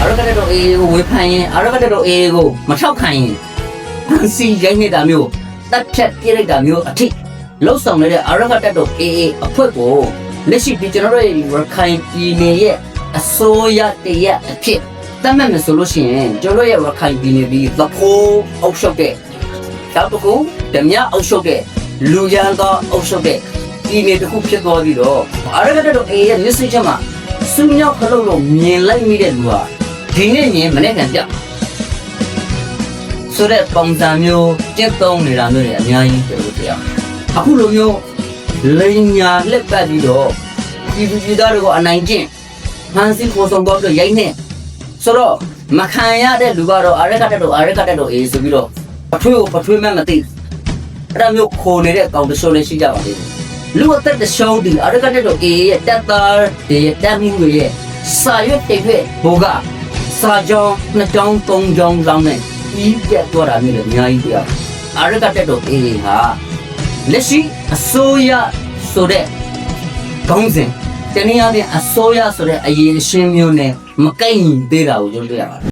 အာရကတက်တော့အေးကိုဝေဖန်ရင်အာရကတက်တော့အေးကိုမထောက်ခံရင်ဖန်စီရိုက်နေတာမျိုးတက်ဖြတ်ပြစ်လိုက်တာမျိုးအထိလှုပ်ဆောင်နေတဲ့အာရကတက်တော့အေးအေးအဖွဲ့ကိုလက်ရှိဒီကျွန်တော်တို့ရဲ့ရခိုင်ပြည်နယ်ရဲ့အစိုးရတရက်အဖြစ်တတ်မှတ်မယ်ဆိုလို့ရှိရင်ကျွန်တော်တို့ရဲ့ရခိုင်ပြည်နယ်ဒီသဖိုးအုပ်ချုပ်တဲ့တောက်တကူဓမြအုပ်ချုပ်တဲ့လူရန်သောအုပ်ချုပ်တဲ့ပြည်နယ်တစ်ခုဖြစ်သွားပြီးတော့အာရကတက်တော့အေးရဲ့ message မှာစူးမြောက်ခလုတ်လို့မြင်လိုက်မိတဲ့လူဟာ ဒီနေ့မြင်မနေ့ကပြဆိုတဲ့ပုံစံမျိုးကျင့်သုံးနေတာမျိုးတွေအများကြီးပြောလို့တရားအခုလိုမျိုးလိန်ညာလက်ပတ်ပြီးတော့ပြည်သူပြည်သားတွေကိုအနိုင်ကျင့်ဖန်စီကိုဆောင်တော့ရိုက်နေဆိုတော့မခံရတဲ့လူကတော့အရက်တက်တော့အရက်တက်တော့အေးဆိုပြီးတော့ပထွေးကိုပထွေးမှမသိအဲ့ဒါမျိုးခိုနေတဲ့ကောင်တချို့လည်းရှိကြပါသေးတယ်လူအသက်တရှုံးဒီအရက်တက်တော့အေးရဲ့တက်သားရဲ့တက်မှုတွေရဲ့စာရွက်တိတ်ရဲ့ဘောက စာကြောင်းနှစ်ကြောင်းသုံးကြောင်းလောင်းနဲ့ဤပြတ်သွားတာမျိုးလည်းအများကြီးတရားအရက်တက်တော့အေးဟာလက်ရှိအစိုးရဆိုတဲ့ခေါင်းစဉ်တနည်းအားဖြင့်အစိုးရဆိုတဲ့အရေးအရှင်းမျိုးနဲ့မကိုက်ညီသေးတာကိုကျွန်တော်တွေ့ရပါတယ်